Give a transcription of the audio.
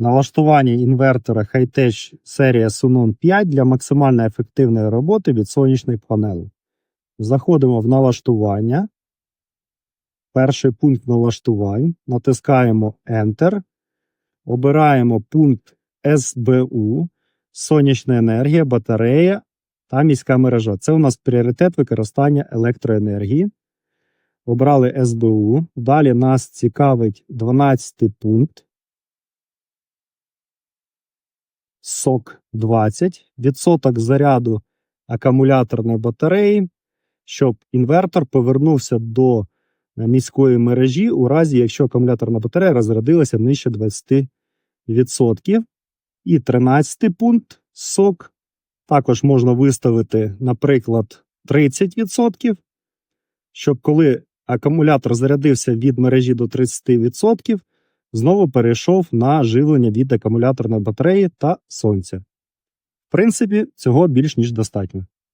Налаштування інвертора Hightech серія Sunon 5 для максимально ефективної роботи від сонячної панели. Заходимо в налаштування. Перший пункт налаштувань. Натискаємо Enter. Обираємо пункт СБУ, сонячна енергія, батарея та міська мережа. Це у нас пріоритет використання електроенергії. Обрали СБУ. Далі нас цікавить 12 пункт. СОК 20, відсоток заряду акумуляторної батареї, щоб інвертор повернувся до е, міської мережі у разі, якщо акумуляторна батарея розрядилася нижче 20%. І 13 пункт СОК. Також можна виставити, наприклад, 30%, щоб коли акумулятор зарядився від мережі до 30%, знову перейшов на живлення від акумуляторної батареї та сонця. В принципі, цього більш ніж достатньо.